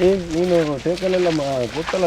ಏ ನೀನು ಟೇಕಲ್ಲೆಲ್ಲ ಮಾ ಗೊತ್ತಲ್ಲ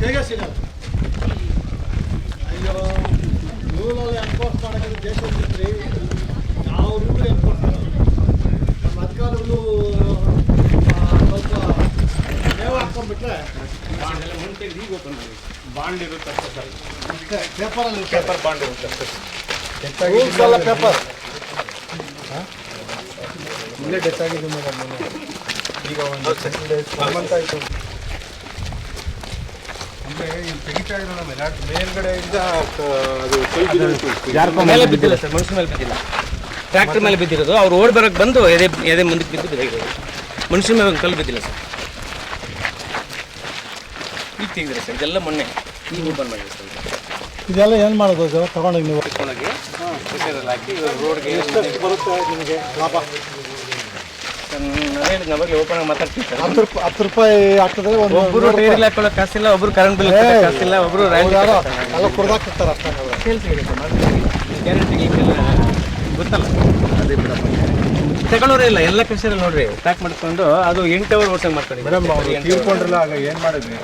ಹೇಗೆ ಸಿಗಲ್ಲ ಅಯ್ಯೋ ರೂಲಲ್ಲಿ ಎನ್ಫೋರ್ಸ್ ಮಾಡೋಕ್ಕೆ ದೇಶದಲ್ಲಿ ಯಾವ ರೂಲ್ ಎನ್ಫೋರ್ಸ್ ಆ, ಸ್ವಲ್ಪ ಮೇವು ಹಾಕ್ಕೊಂಡ್ಬಿಟ್ರೆ ಬಾಂಡ್ ಇರುತ್ತೆ ಅಷ್ಟೇ ಸರ್ ಅಷ್ಟೇ ಪೇಪರಲ್ಲಿ ಪೇಪರ್ ಬಾಂಡ್ ಇರುತ್ತೆ ಅಷ್ಟೇ ಎಲ್ಲ ಪೇಪರ್ ಇಲ್ಲೇ ಡೆತ್ ಆಗಿದೆ ಮೇಡಮ್ ಈಗ ಒಂದು ಒನ್ ಮಂತ್ ಆಯಿತು ಅಂದರೆ ಇಲ್ಲಿ ತೆಗಿತಾ ಇರೋಣ ಮೇಲೆ ಮೇಲ್ಗಡೆಯಿಂದ ಅದು ಮೇಲೆ ಬಿದ್ದಿಲ್ಲ ಸರ್ ಮನುಷ್ಯ ಮೇಲೆ ಬಿದ್ದಿಲ್ಲ ಟ್ರ್ಯಾಕ್ಟರ್ ಮೇಲೆ ಬಿದ್ದಿರೋದು ಅವ್ರು ಓಡ್ ಬರಕ್ಕೆ ಬಂದು ಎದೆ ಎದೆ ಮುಂದಕ್ಕೆ ಬಿದ್ದು ಬಿದ್ದಿರೋದು ಮನುಷ್ಯನ ಮೇಲೆ ಒಂದು ಕಲ್ಲು ಬಿದ್ದಿಲ್ಲ ಸರ್. ಈಗ ತೆಗೆದಿಲ್ಲ ಸರ್ ಇದೆಲ್ಲ ಮೊನ್ನೆ ಈಗ ಓಪನ್ ಮಾಡಿದೆ ಸರ್. ಇದೆಲ್ಲ ಏನು ಮಾಡೋದು ಸರ್? ತಗೊಂಡೋಗಿ ನೀವು? ತಗೊಂಡೋಗಿ ಪ್ರೆಷರಲ್ಲಿ ಹಾಕಿ ರೋಡ್ಗೆ ಬರುತ್ತೆ ನಿಮಗೆ ಲಾಭ? ಮಾತಾಡ್ತೀವಿ ಓಪನ್ ಆಗಿ ಮಾತಾಡ್ತೀನಿ ಸರ್. ಹತ್ತು ರೂಪಾಯಿ ಹತ್ತು ರೂಪಾಯಿ ಆಗ್ತದೆ ಒಂದು ಒಬ್ಬರು ಟೈರ್ಗೆ ಹಾಕೊಳ್ಳೋ ಕಾಸಿಲ್ಲ ಒಬ್ರು ಕರೆಂಟ್ ಬಿಲ್ ಕಾಸಿಲ್ಲ ಒಬ್ರು ಯಾರೋ ಎಲ್ಲ ಕುಡ್ದಾಕಿರ್ತಾರೆ ಅಷ್ಟೇ. ಗ್ಯಾರಂಟಿ ಗೊತ್ತಲ್ಲ? ಅದೇ ತಗೊಳ್ಳೋರೇ ಇಲ್ಲ ಎಲ್ಲ ಕೃಷಿಯಲ್ಲಿ ನೋಡ್ರಿ. ಪ್ಯಾಕ್ ಮಾಡ್ಕೊಂಡು ಅದು ಎಂಟು ಅವರ್ ಓಟಂಗ್ ಮಾಡ್ತಾರೆ ಮೇಡಮ್ ಅವ್ರು ತೀರ್ಕೊಂಡ್ರಲ್ಲ ಆಗ ಏನು ಮಾಡಿದ್ವಿ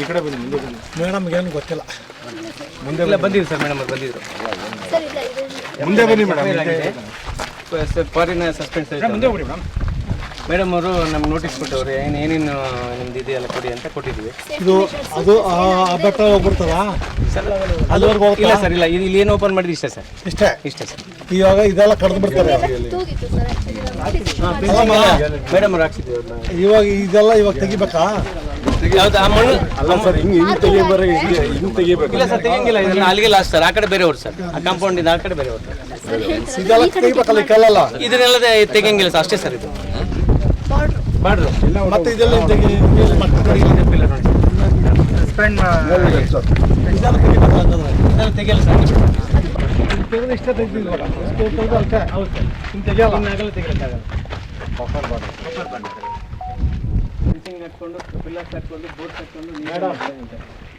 ಈ ಕಡೆ ಬನ್ನಿ ಮುಂದೆ ಬನ್ನಿ. ಮೇಡಮ್ ಏನು ಗೊತ್ತಿಲ್ಲ. ಮುಂದೆ ಇಲ್ಲ ಬಂದಿದ್ರು ಸರ್ ಮೇಡಮ್ ಅವ್ರು ಬಂದಿದ್ರು. ಮುಂದೆ ಬನ್ನಿ ಮೇಡಮ್ ಫಾರಿನ ಸಸ್ಪೆನ್ಸ್ ಮೇಡಮ್ ಅವರು. ನಮ್ಗೆ ನೋಟಿಸ್ ಕೊಟ್ಟವ್ರೆ ಏನು ಏನೇನು ನಿಮ್ದು ಇದೆಯಲ್ಲ ಕೊಡಿ ಅಂತ ಕೊಟ್ಟಿದ್ವಿ. ಇದು ಅದು ಆ ಬೆಟ್ಟ ಹೋಗ್ಬಿಡ್ತದ? ಅಲ್ಲಿವರೆಗೂ ಇಲ್ಲ ಸರ್ ಇಲ್ಲ ಇದು ಇಲ್ಲಿ ಏನು ಓಪನ್ ಮಾಡಿದ್ವಿ ಇಷ್ಟೇ ಸರ್. ಇಷ್ಟೇ? ಇಷ್ಟೇ ಸರ್. ಇವಾಗ ಇದೆಲ್ಲ ಕಡ್ದು ಬಿಡ್ತಾರೆ. ಮೇಡಮ್ ಇವಾಗ ಇದೆಲ್ಲ ಇವಾಗ ತೆಗಿಬೇಕಾ? ಅಲ್ಲ ಸರ್ ಹಿಂಗೆ ಹಿಂಗೆ ತೆಗಿಬಾರ ಹಿಂಗೆ ಹಿಂಗೆ ತೆಗಿಬೇಕು ಇಲ್ಲ ಸರ್ ಇದನ್ನ ಅಲ್ಲಿಗೆ ಲಾಸ್ಟ್ ಸರ್ ಆ ಕಡೆ ಬೇರೆ ಅವ್ರು ಸರ್. ಆ ಕಾಂಪೌಂಡ್ ಇದೆ ಆ ಕಡೆ ಬೇರೆ ಅವ್ರು ಇದೆಲ್ಲ ತೆಗಿಬೇಕಲ್ಲ ಈ ಕಲ್ಲಲ್ಲ? ಇದನ್ನೆಲ್ಲ ತೆಗಿಯಂಗಿಲ್ಲ ಸರ್. ಅಷ್ಟೇ ಸರ್ ಇದು. ಮತ್ತೆ ಇದೆಲ್ಲ ತೆಗಿ ಹಿಂಗ್ ಮಾಡ್ತಾರೆ. ಇದೆಲ್ಲ ತೆಗಿಬೇಕಲ್ಲ ಹಂಗಂದ್ರೆ. ಇದೆಲ್ಲ ತೆಗಿಯಲ್ಲ ಸರ್. ಇಷ್ಟೇ ತೆಗ್ದು ಅಷ್ಟೇ ತೆಗಿಯಲ್ಲ ತೆಗಿಯಕ್ಕಾಗಲ್ಲ ಫಿಟ್ಟಿಂಗ್ ಹಾಕ್ಕೊಂಡು ಪಿಲ್ಲರ್ಸ್ ಹಾಕ್ಕೊಂಡು ಬೋರ್ಡ್ಸ್ ಹಾಕ್ಕೊಂಡು ಮೇಡಮ್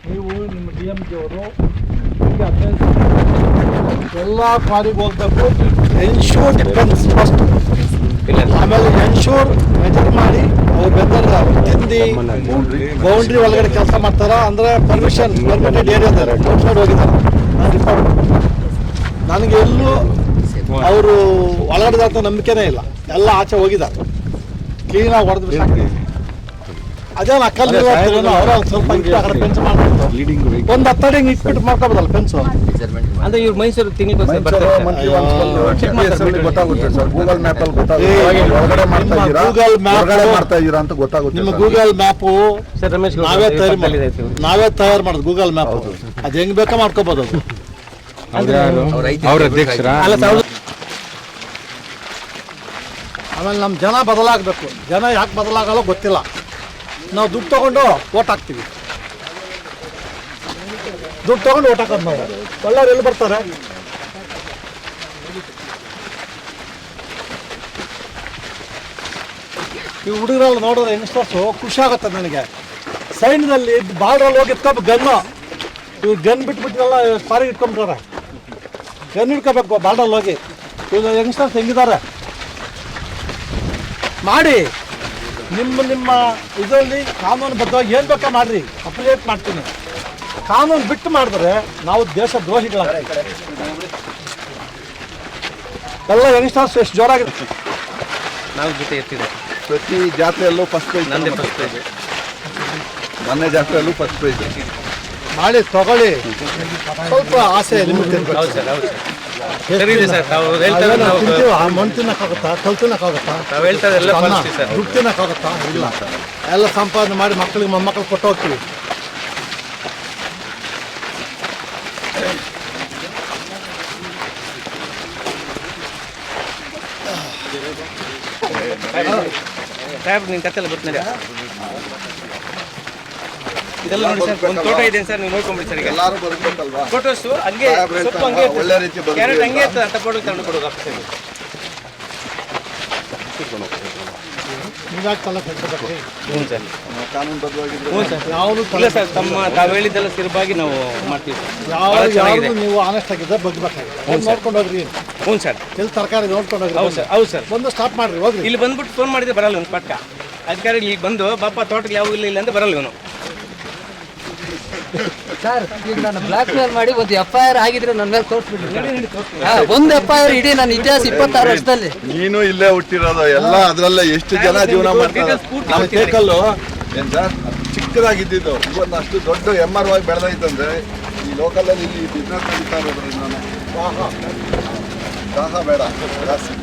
ನೀವು ನಿಮ್ಮ ಡಿ ಎಂ ಜಿ ಅವರು ಎಲ್ಲ ಕಾರಿಗೆ ಹೋಗ್ಬೇಕು. ಎನ್ಶೂರ್ ಡಿಫೆನ್ಸ್ ಫಸ್ಟ್ ಆಮೇಲೆ ಎನ್ಶೂರ್ ಮೆಜರ್ ಮಾಡಿ ಅವ್ರು ಬೆಂದರ ಹಿಂದಿ ಬೌಂಡ್ರಿ ಒಳಗಡೆ ಕೆಲಸ ಮಾಡ್ತಾರ? ಅಂದ್ರೆ ಪರ್ಮಿಷನ್ ಪರ್ಮಿಟೆಡ್ ಏರಿಯಾದಾರೆ ಔಟ್ಸೈಡ್ ಹೋಗಿದ್ದಾರೆ? ರಿಪೋರ್ಟ್ ನನಗೆ ಎಲ್ಲೂ ಅವರು ಒಳಗಡೆ ಅಂತ ನಂಬಿಕೆನೇ ಇಲ್ಲ. ಎಲ್ಲ ಆಚೆ ಹೋಗಿದ್ದಾರೆ. ಕ್ಲೀನಾಗಿ ಹೊಡೆದು ಅದೇ ನಾ ಕಲ್ಲು ಸ್ವಲ್ಪ ಇಟ್ಟು ಆ ಕಡೆ ಪೆನ್ಸ್ ಮಾಡ್ಬಿಟ್ಟು ಒಂದು ಹತ್ತಡಿ ಹಿಂಗೆ ಇಟ್ಬಿಟ್ಟು ಮಾಡ್ಕೋಬೋದಲ್ಲ ಪೆನ್ಸು ಅಂದ್ರೆ ಇವ್ರು ಮೈಸೂರು ತಿಂಗಳಿಗೆ ಬರ್ತಾರೆ ಗೊತ್ತಾಗುತ್ತೆ ಸರ್. ಗೂಗಲ್ ಮ್ಯಾಪ್ ಅಲ್ಲಿ ಗೊತ್ತಾಗುತ್ತೆ. ಒಳಗಡೆ ಮಾಡ್ತಾ ಇದ್ದೀರಾ? Google map- ಹೊರಗಡೆ ಮಾಡ್ತಾ ಇದ್ದೀರಾ ಅಂತ ಗೊತ್ತಾಗುತ್ತೆ ನಿಮ್ಮ. ಗೂಗಲ್ ಮ್ಯಾಪು ಸರ್ ರಮೇಶ್ ನಾವೇ ತಯಾರು ನಾವೇ ತಯಾರು ಮಾಡೋದು ಗೂಗಲ್ ಮ್ಯಾಪ್ ಅದು ಹೆಂಗ್ ಬೇಕಾ ಮಾಡ್ಕೋಬಹುದು ಅದು. ಅವ್ರ ಅಧ್ಯಕ್ಷರ? ಆಮೇಲೆ ನಮ್ಮ ಜನ ಬದಲಾಗಬೇಕು. ಜನ ಯಾಕೆ ಬದಲಾಗಲ್ಲ ಗೊತ್ತಿಲ್ಲ. ನಾವು ದುಡ್ಡು ತಗೊಂಡು ಓಟ್ ಹಾಕ್ತೀವಿ. ದುಡ್ಡು ತಗೊಂಡು ಓಟ್ ಹಾಕೋದು ನಾವು. ಒಳ್ಳೆಯವ್ರು ಎಲ್ಲಿ ಬರ್ತಾರೆ? ಈ ಹುಡುಗರಲ್ಲಿ ನೋಡಿದ್ರೆ ಯಂಗ್ಸ್ಟರ್ಸು ಖುಷಿ ಆಗುತ್ತೆ ನನಗೆ. ಸೈನ್ಯದಲ್ಲಿ ಬಾರ್ಡ್ರಲ್ಲಿ ಹೋಗಿ ಎತ್ಕೊಬೇಕು ಗನ್ನು ಈ ಗನ್ ಬಿಟ್ಬಿಟ್ಟಿರಲ್ಲ ಪಾರಿಗೆ ಇಟ್ಕೊಂಬಿಟ್ಟಾರೆ ಗನ್ ಹಿಡ್ಕೋಬೇಕು? ಬಾರ್ಡಲ್ಲಿ ಹೋಗಿ. ಇವಾಗ ಯಂಗ್ಸ್ಟರ್ಸ್ ಹೆಂಗಿದ್ದಾರೆ ಮಾಡಿ. ನಿಮ್ಮ ನಿಮ್ಮ ಇದರಲ್ಲಿ ಕಾನೂನು ಬದ್ಧವಾಗಿ ಏನು ಬೇಕಾ ಮಾಡಿರಿ. ಅಪ್ರಿಯೇಟ್ ಮಾಡ್ತೀನಿ. ಕಾನೂನು ಬಿಟ್ಟು ಮಾಡಿದ್ರೆ ನಾವು ದೇಶ ದ್ರೋಹಿಗಳ ಎಲ್ಲ ಯಂಗ್ಸ್ಟರ್ಸ್ ಎಷ್ಟು ಜೋರಾಗಿದೆ ನಾವು ಜೊತೆ ಎತ್ತಿದೆ. ಪ್ರತಿ ಜಾತ್ರೆಯಲ್ಲೂ ಫಸ್ಟ್ ಪ್ರೈಸ್ ನಂದೇ ಫಸ್ಟ್ ಪ್ರೈಸ್ ಮೊನ್ನೆ ಜಾತ್ರೆಯಲ್ಲೂ ಫಸ್ಟ್ ಪ್ರೈಸ್ ಮಾಡಿ ತಗೊಳ್ಳಿ. ಸ್ವಲ್ಪ ಆಸೆ. ಹೌದು ಸರ್ ಹೌದು ಸರ್. ಸರಿ ಇದೆ ಸರ್ ತಾವು ಹೇಳ್ತಾರೆ ಅದೇನೋ ನಾವು ತಿಂತೀವ ಮಣ್ಣು ತಿನ್ನಕ್ಕಾಗುತ್ತಾ ಕಲ್ ತಿನ್ನಕ್ಕಾಗುತ್ತಾ ತಾವು ಹೇಳ್ತಾರೆ ಎಲ್ಲ ಪಾಲಿಸ್ತೀವಿ ಸರ್. ದುಡ್ಡು ತಿನ್ನಕ್ಕಾಗುತ್ತಾ ಇಲ್ಲ ಎಲ್ಲ ಸಂಪಾದನೆ ಮಾಡಿ ಮಕ್ಕಳಿಗೆ ಮೊಮ್ಮಕ್ಕಳು ಕೊಟ್ಟು ಹೋಗ್ತೀವಿ. ಸಾಹೇಬ್ ನಿನ್ನ ಕತ್ತೆಲ್ಲ ಬರ್ತೀನಿ ಇದೆಲ್ಲ ನೋಡಿ ಸರ್ ಒಂದು ತೋಟ ಇದೆ ಸರ್ ನೀವು ನೋಡ್ಕೊಂಬಿಡಿ ಸರ್ ಈಗ. ಎಲ್ಲಾರು ಬರ್ಬೇಕಲ್ವಾ? ಫೋಟೋಸ್ ಹಂಗೆ ಸಾಹೇಬ್ರು ಸ್ವಲ್ಪ ಹಂಗೆ ಒಳ್ಳೆ ರೀತಿ ಬದುಕಿ ಕ್ಯಾರೆಟ್ ಹಂಗೆ ಅಂತ. ತಗೊಂಡು ತಗೊಂಡು ಕೊಡೋದು ತಲೆ ಕೆಡ್ಸ್ಕೊಬೇಕು? ಹ್ಞೂ ಸರ್. ಕಾನೂನು ಬದ್ಧವಾಗಿದ್ರೆ ಹ್ಞೂ ಸರ್. ಯಾವ್ದು ಇಲ್ಲ ಸರ್ ತಮ್ಮ ತಾವು ಹೇಳಿದ್ದೆಲ್ಲ ಸಿರುಬಾಗಿ ನಾವು ಮಾಡ್ತೀವಿ. ಯಾವ ಭಾಳ ನೀವು ಆನೆಸ್ಟ್ ಆಗಿದ್ದರೆ ಬಗ್ಬೇಕಾಗಿದೆ ನೋಡ್ಕೊಂಡು ಹೋಗ್ರಿ. ಹ್ಞೂ ಸರ್. ಎಲ್ಲಿ ತರಕಾರಿ ನೋಡ್ಕೊಂಡು ಹೋಗ್ರಿ. ಹೌದು ಸರ್ ಹೌದು ಸರ್. ಬಂದು ಸ್ಟಾಪ್ ಮಾಡ್ರಿ ಹೋಗ್ರಿ. ಇಲ್ಲಿ ಬಂದ್ಬಿಟ್ಟು ಫೋನ್ ಮಾಡಿದ್ರೆ ಬರಲ್ಲ ಒಂದು ಪಟ್ಕ. ಅಧಿಕಾರಿ ಇಲ್ಲಿ ಬಂದು ಬಾಪ ತೋಟಕ್ಕೆ ಯಾವ ಇಲ್ಲ ಇಲ್ಲ ಅಂತ ಬರಲ್ಲ ಇವನು. ಸರ್ ಈಗ ನಾನು ಬ್ಲಾಕ್ ಮೇಲ್ ಮಾಡಿ ಒಂದು ಎಫ್ ಐ ಆರ್ ಆಗಿದ್ರೆ ನನ್ನ ಮೇಲೆ ತೋರಿಸ್ಬಿಟ್ಟು ಒಂದು ಎಫ್ ಐ ಆರ್ ಇಡೀ ನನ್ನ ಇತಿಹಾಸ ಇಪ್ಪತ್ತಾರು ವರ್ಷದಲ್ಲಿ. ನೀನು ಇಲ್ಲೇ ಹುಟ್ಟಿರೋದು ಎಲ್ಲ ಅದ್ರಲ್ಲೇ ಎಷ್ಟು ಜನ ಜೀವನ ಮಾಡ್ತಾರೆ? ನಮ್ಮ ಕೇಕಲ್ಲು ಏನ್ ಸರ್ ಚಿಕ್ಕದಾಗಿದ್ದಿದ್ದು ಇವತ್ತು ಅಷ್ಟು ದೊಡ್ಡ ಎಂ ಆರ್ ಆಗಿ ಬೆಳೆದೈತಂದ್ರೆ ಈ ಲೋಕಲಲ್ಲಿ ಇಲ್ಲಿ ಬಿಸ್ನೆಸ್ ನಡೀತಾ ಇರೋದ್ರಿಂದ ದಾಹ. ಬೇಡ ಜಾಸ್ತಿ.